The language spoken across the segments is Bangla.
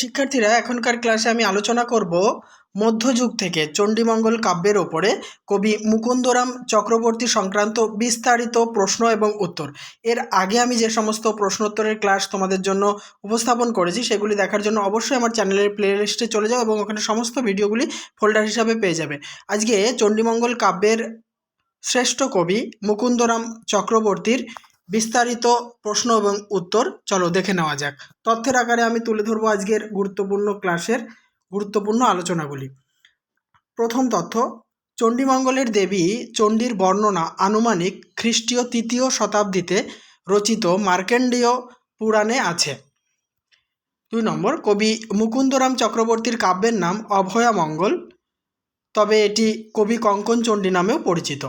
শিক্ষার্থীরা, এখনকার ক্লাসে আমি আলোচনা করব মধ্যযুগ থেকে চণ্ডীমঙ্গল কাব্যের ওপরে কবি মুকুন্দরাম চক্রবর্তী সংক্রান্ত বিস্তারিত প্রশ্ন এবং উত্তর। এর আগে আমি যে সমস্ত প্রশ্নোত্তরের ক্লাস তোমাদের জন্য উপস্থাপন করেছি, সেগুলি দেখার জন্য অবশ্যই আমার চ্যানেলের প্লে লিস্টে চলে যাও এবং ওখানে সমস্ত ভিডিওগুলি ফোল্ডার হিসাবে পেয়ে যাবে। আজকে চণ্ডীমঙ্গল কাব্যের শ্রেষ্ঠ কবি মুকুন্দরাম চক্রবর্তীর বিস্তারিত প্রশ্ন এবং উত্তর, চলো দেখে নেওয়া যাক। তথ্যের আকারে আমি তুলে ধরবো আজকের গুরুত্বপূর্ণ ক্লাসের গুরুত্বপূর্ণ আলোচনাগুলি। প্রথম তথ্য, চণ্ডীমঙ্গলের দেবী চণ্ডীর বর্ণনা আনুমানিক খ্রিস্টীয় তৃতীয় শতাব্দীতে রচিত মার্কেন্ডীয় পুরাণে আছে। দুই নম্বর, কবি মুকুন্দরাম চক্রবর্তীর কাব্যের নাম অভয়ামঙ্গল, তবে এটি কবি কঙ্কন চণ্ডী নামেও পরিচিত।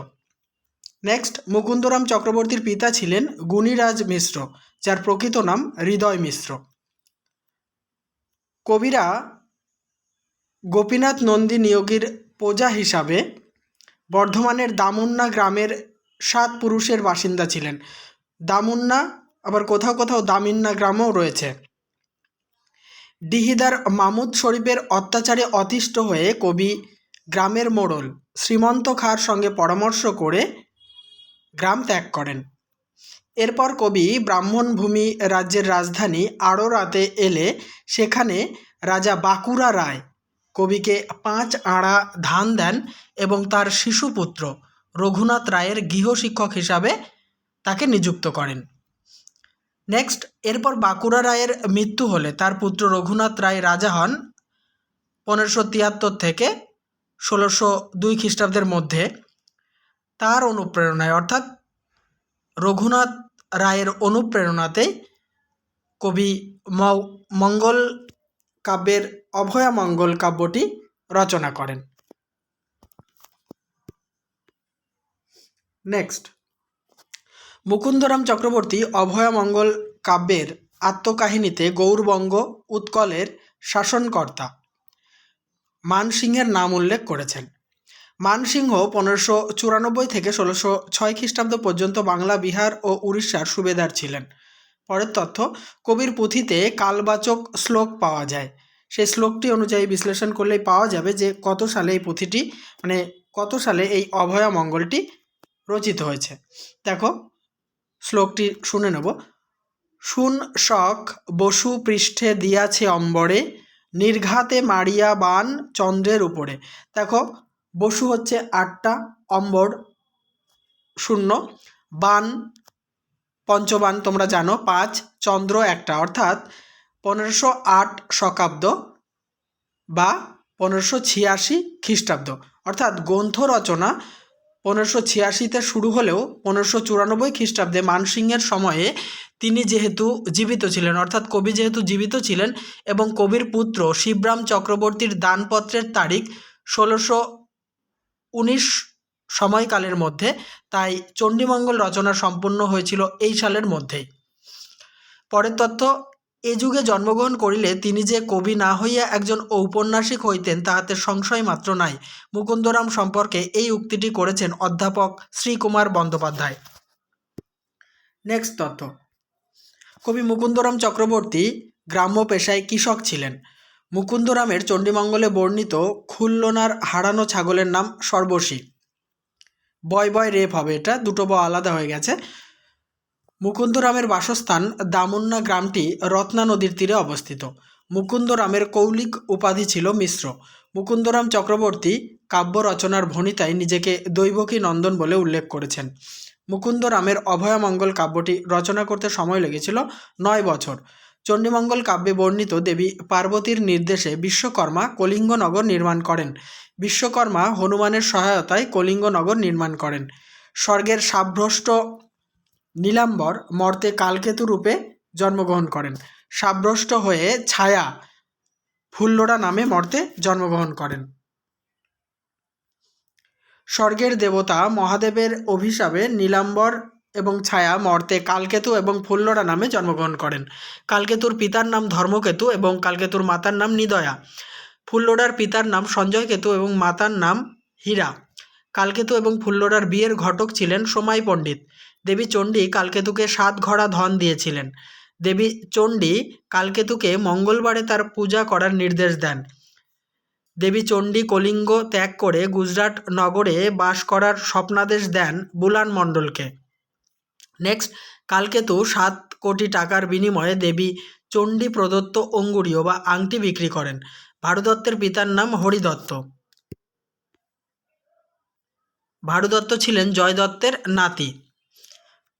নেক্সট মুকুন্দরাম চক্রবর্তীর পিতা ছিলেন গুণীরাজ মিশ্র, যার প্রকৃত নাম হৃদয় মিশ্র। কবিরা গোপীনাথ নন্দী নিয়োগীর প্রজা হিসাবে বর্ধমানের দামুন্না গ্রামের সাত পুরুষের বাসিন্দা ছিলেন। দামুন্না, আবার কোথাও কোথাও দামিন্না গ্রামও রয়েছে। ডিহিদার মামুদ শরীফের অত্যাচারে অতিষ্ঠ হয়ে কবি গ্রামের মোড়ল শ্রীমন্ত খাঁর সঙ্গে পরামর্শ করে গ্রাম ত্যাগ করেন। এরপর কবি ব্রাহ্মণভূমি রাজ্যের রাজধানী আড়োরাতে এলে সেখানে রাজা বাঁকুড়া রায় কবিকে পাঁচ আড়া ধান দেন এবং তার শিশুপুত্র রঘুনাথ রায়ের গৃহশিক্ষক হিসাবে তাকে নিযুক্ত করেন। নেক্সট এরপর বাঁকুড়া রায়ের মৃত্যু হলে তার পুত্র রঘুনাথ রায় রাজা হন পনেরোশো তিয়াত্তর থেকে ষোলোশো দুই খ্রিস্টাব্দের মধ্যে। তার অনুপ্রেরণায়, অর্থাৎ রঘুনাথ রায়ের অনুপ্রেরণাতেই কবি মঙ্গল কাব্যের অভয়া মঙ্গল কাব্যটি রচনা করেন। নেক্সট। মুকুন্দরাম চক্রবর্তী অভয়া মঙ্গল কাব্যের আত্মকাহিনীতে গৌরবঙ্গ উৎকলের শাসনকর্তা মানসিংহের নাম উল্লেখ করেছেন। মানসিংহ পনেরোশো চুরানব্বই থেকে ষোলোশো ছয় খ্রিস্টাব্দ পর্যন্ত বাংলা, বিহার ও উড়িষ্যার সুবেদার ছিলেন। পরের তথ্য, কবির পুঁথিতে কালবাচক শ্লোক পাওয়া যায়। সেই শ্লোকটি অনুযায়ী বিশ্লেষণ করলেই পাওয়া যাবে যে কত সালে এই পুঁথিটি মানে কত সালে এই অভয়া মঙ্গলটি রচিত হয়েছে। দেখো, শ্লোকটি শুনে নেব। শুন শখ, বসু পৃষ্ঠে দিয়াছে অম্বরে, নির্ঘাতে মারিয়া বান চন্দ্রের উপরে। দেখো বসু হচ্ছে আটটা, অম্বর শূন্য, বান পঞ্চবান তোমরা জানো, পাঁচ, চন্দ্র একটা। অর্থাৎ পনেরোশো আট শকাব্দ বা পনেরোশো ছিয়াশি খ্রিস্টাব্দ। অর্থাৎ গ্রন্থ রচনা পনেরোশো ছিয়াশিতে শুরু হলেও পনেরোশো চুরানব্বই খ্রিস্টাব্দে মানসিংহের সময়ে তিনি যেহেতু জীবিত ছিলেন, অর্থাৎ কবি যেহেতু জীবিত ছিলেন এবং কবির পুত্র শিবরাম চক্রবর্তীর দানপত্রের তারিখ ষোলোশো উনিশ সময়কালের মধ্যে, তাই চণ্ডীমঙ্গল রচনা সম্পূর্ণ হয়েছিল এই সালের মধ্যেই। পরের তথ্য এ যুগে জন্মগ্রহণ করিলে তিনি যে কবি না হইয়া একজন ঔপন্যাসিক হইতেন, তাহাতে সংশয় মাত্র নাই। মুকুন্দরাম সম্পর্কে এই উক্তিটি করেছেন অধ্যাপক শ্রীকুমার বন্দ্যোপাধ্যায়। নেক্সট তথ্য কবি মুকুন্দরাম চক্রবর্তী গ্রাম্য পেশায় কৃষক ছিলেন। মুকুন্দরামের চণ্ডীমঙ্গলে বর্ণিত খুল্লনার হারানো ছাগলের নাম সর্বশী। বয় বয় রেপ হবে, এটা দুটো ব আলাদা হয়ে গেছে। মুকুন্দরামের বাসস্থান দামুন্না গ্রামটি রত্না নদীর তীরে অবস্থিত। মুকুন্দরামের কৌলিক উপাধি ছিল মিশ্র। মুকুন্দরাম চক্রবর্তী কাব্য রচনার ভণিতায় নিজেকে দৈবকী নন্দন বলে উল্লেখ করেছেন। মুকুন্দরামের অভয়ামঙ্গল কাব্যটি রচনা করতে সময় লেগেছিল নয় বছর। চণ্ডীমঙ্গল কাব্যে বর্ণিত দেবী পার্বতীর নির্দেশে বিশ্বকর্মা কলিঙ্গনগর নির্মাণ করেন। বিশ্বকর্মা হনুমানের সহায়তায় কলিঙ্গনগর নির্মাণ করেন। স্বর্গের সাভ্রষ্ট নীলাম্বর মর্তে কালকেতু রূপে জন্মগ্রহণ করেন। সাব্রষ্ট হয়ে ছায়া ফুল্লরা নামে মর্তে জন্মগ্রহণ করেন। স্বর্গের দেবতা মহাদেবের অভিশাপে নীলাম্বর এবং ছায়া মর্তে কালকেতু এবং ফুল্লরা নামে জন্মগ্রহণ করেন। কালকেতুর পিতার নাম ধর্মকেতু এবং কালকেতুর মাতার নাম নিদয়া। ফুল্লরার পিতার নাম সঞ্জয় কেতু এবং মাতার নাম হীরা। কালকেতু এবং ফুল্লরার বিয়ের ঘটক ছিলেন সোমাই পণ্ডিত। দেবী চণ্ডী কালকেতুকে সাত ঘোড়া ধন দিয়েছিলেন। দেবী চণ্ডী কালকেতুকে মঙ্গলবারে তার পূজা করার নির্দেশ দেন। দেবী চণ্ডী কলিঙ্গ ত্যাগ করে গুজরাট নগরে বাস করার স্বপ্নাদেশ দেন বুলান মণ্ডলকে। নেক্সট কালকেতু সাত কোটি টাকার বিনিময়ে দেবী চণ্ডী প্রদত্ত অঙ্গুরীয় বা আংটি বিক্রি করেন। ভারুদত্তের পিতার নাম হরিদত্ত। ভারুদত্ত ছিলেন জয় দত্তের নাতি।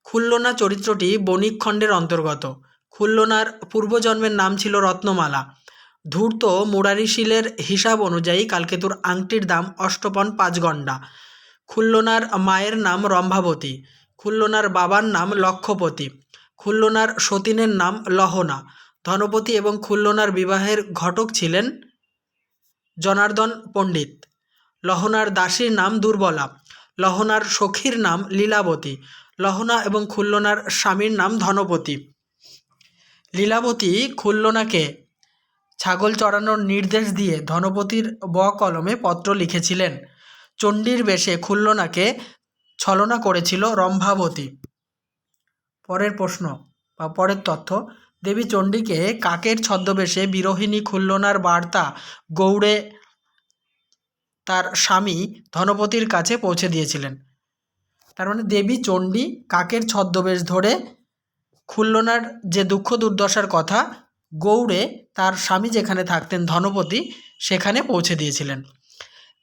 খুল্লনা চরিত্রটি বণিক খণ্ডের অন্তর্গত। খুল্লনার পূর্বজন্মের নাম ছিল রত্নমালা। ধূর্ত মুরারিশিলের হিসাব অনুযায়ী কালকেতুর আংটির দাম অষ্টপন পাঁচ গণ্ডা। খুল্লনার মায়ের নাম রম্ভাবতী। খুল্লনার বাবার নাম লক্ষপতি, খুল্লনার সতীনের নাম লহনা। ধনপতি এবং খুল্লনার বিবাহের ঘটক ছিলেন জনার্দন পণ্ডিত। লহনার দাসীর নাম দুর্বলা, লহনার সখীর নাম লীলাবতী, লহনা এবং খুল্লনার স্বামীর নাম ধনপতি। লীলাবতী খুল্লনাকে ছাগল চড়ানোর নির্দেশ দিয়ে ধনপতির ব কলমে পত্র লিখেছিলেন। চণ্ডীর বেশে খুল্লনাকে ছলনা করেছিল রম্ভাবতী। পরের প্রশ্ন বা পরের তথ্য, দেবী চণ্ডীকে কাকের ছদ্মবেশে বিরোহিণী খুল্লনার বার্তা গৌড়ে তার স্বামী ধনপতির কাছে পৌঁছে দিয়েছিলেন। তার মানে দেবী চণ্ডী কাকের ছদ্মবেশ ধরে খুল্লনার যে দুঃখ দুর্দশার কথা, গৌড়ে তার স্বামী যেখানে থাকতেন ধনপতি সেখানে পৌঁছে দিয়েছিলেন।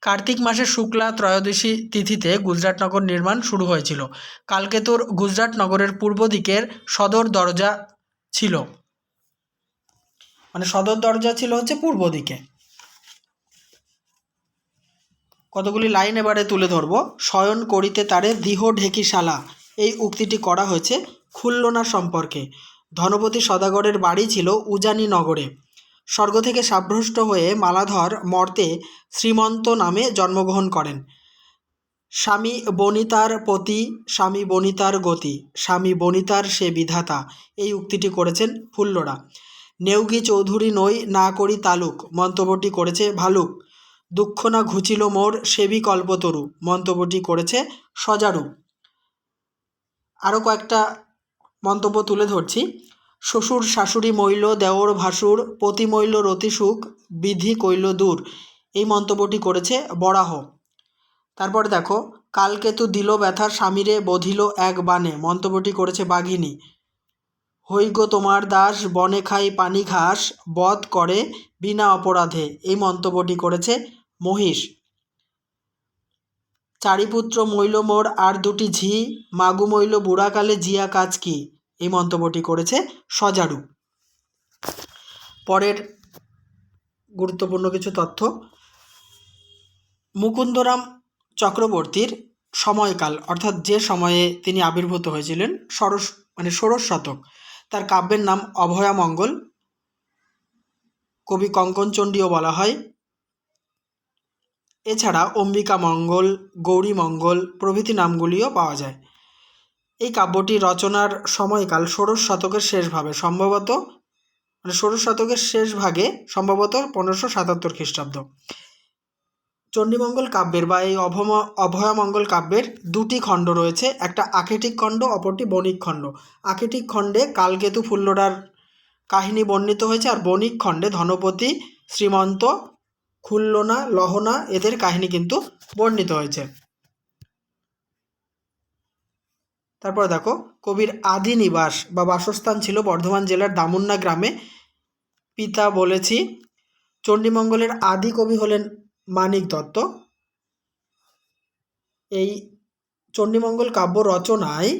কার্তিক মাসের শুক্লা ত্রয়োদশী তিথিতে গুজরাটনগর নির্মাণ শুরু হয়েছিল। কালকেতুর গুজরাট নগরের পূর্ব দিকের সদর দরজা ছিল। মানে সদর দরজা ছিল হচ্ছে পূর্ব দিকে। কতগুলি লাইন এবারে তুলে ধরব। শয়ন করিতে তারে দিহ ঢেকিশালা এই উক্তিটি করা হয়েছে খুল্লনা সম্পর্কে। ধনপতি সদাগরের বাড়ি ছিল উজানি নগরে। স্বর্গ থেকে সাব্রষ্ট হয়ে মালাধর মর্তে শ্রীমন্ত নামে জন্মগ্রহণ করেন। স্বামী বনিতার পতি, স্বামী বনিতার গতি, স্বামী বনিতার সে বিধাতা, এই উক্তিটি করেছেন ফুল্লরা। নেউগি চৌধুরী নই না করি তালুক, মন্তব্যটি করেছে ভালুক। দুঃখ না ঘুচিল মোর সেবি কল্পতরু, মন্তব্যটি করেছে সজারু। আরও কয়েকটা মন্তব্য তুলে ধরছি। শ্বশুর, শাশুড়ি মৈল দেওর, ভাসুর, পতি মৈল রতিসুখ বিধি কইল দূর। এই মন্তব্যটি করেছে বরাহ। তারপর দেখো কালকেতু দিল ব্যথার স্বামীরে বধিল এক বানে মন্তব্যটি করেছে বাঘিনী। হৈগ তোমার দাস, বনে খাই পানি ঘাস, বধ করে বিনা অপরাধে, এই মন্তব্যটি করেছে মহিষ। চারিপুত্র মৈল মোর আর দুটি ঝি, মাগু মৈল বুড়াকালে জিয়া কাজ কি? এই মন্তব্যটি করেছে সজারু। পরের গুরুত্বপূর্ণ কিছু তথ্য। মুকুন্দরাম চক্রবর্তীর সময়কাল, অর্থাৎ যে সময়ে তিনি আবির্ভূত হয়েছিলেন, ষোড়শ মানে ষোড়শ শতক। তার কাব্যের নাম অভয়ামঙ্গল কবি কঙ্কনচণ্ডীও বলা হয়। এছাড়া অম্বিকা মঙ্গল, গৌরী মঙ্গল প্রভৃতি নামগুলিও পাওয়া যায়। এই কাব্যটি রচনার সময়কাল ষোড়শ শতকের শেষ ভাবে সম্ভবত মানে ষোড়শ শতকের শেষ ভাগে, সম্ভবত পনেরোশো সাতাত্তর খ্রিস্টাব্দ। চণ্ডীমঙ্গল কাব্যের বা এই অভম, অভয়ামঙ্গল কাব্যের দুটি খণ্ড রয়েছে। একটা আকেটিক খণ্ড, অপরটি বণিক খণ্ড। আকেটিক খণ্ডে কালকেতু ফুল্লরার কাহিনী বর্ণিত হয়েছে আর বণিক খণ্ডে ধনপতি, শ্রীমন্ত, খুল্লনা, লহনা এদের কাহিনী কিন্তু বর্ণিত হয়েছে। তারপর দেখো, কবির আদি নিবাস বা বাসস্থান ছিল বর্ধমান জেলার দামুন্না গ্রামে। পিতা বলেছি, চণ্ডীমঙ্গলের আদি কবি হলেন মানিক দত্ত। এই চণ্ডীমঙ্গল কাব্য রচনায়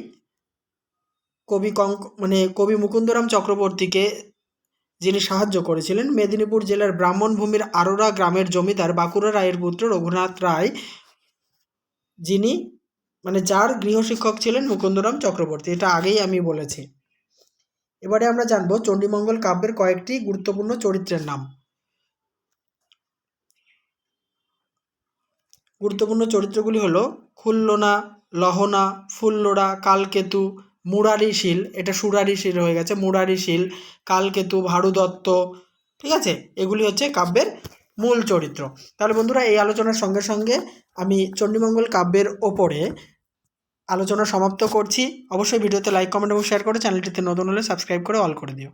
কবি কঙ্ক মানে কবি মুকুন্দরাম চক্রবর্তীকে যিনি সাহায্য করেছিলেন, মেদিনীপুর জেলার ব্রাহ্মণভূমির আরোরা গ্রামের জমিদার বাঁকুড়া রায়ের পুত্র রঘুনাথ রায় যিনি মানে যার গৃহশিক্ষক ছিলেন মুকুন্দরাম চক্রবর্তী, এটা আগেই আমি বলেছি। এবারে আমরা জানব চণ্ডীমঙ্গল কাব্যের কয়েকটি গুরুত্বপূর্ণ চরিত্রের নাম। গুরুত্বপূর্ণ চরিত্রগুলি হলো খুল্লনা, লহনা, ফুল্লরা, কালকেতু, মুরারিশীল, এটা সুরারিশীল হয়ে গেছে, মুরারিশীল, কালকেতু, ভারুদত্ত, ঠিক আছে? এগুলি হচ্ছে কাব্যের মূল চরিত্র। তাহলে বন্ধুরা, এই আলোচনার সঙ্গে সঙ্গে আমি চণ্ডীমঙ্গল কাব্যের ওপরে আলোচনা সমাপ্ত করছি। অবশ্যই ভিডিওতে লাইক কমেন্ট এবং শেয়ার করে চ্যানেলটিতে নতুন হলে সাবস্ক্রাইব করে অল করে দিও।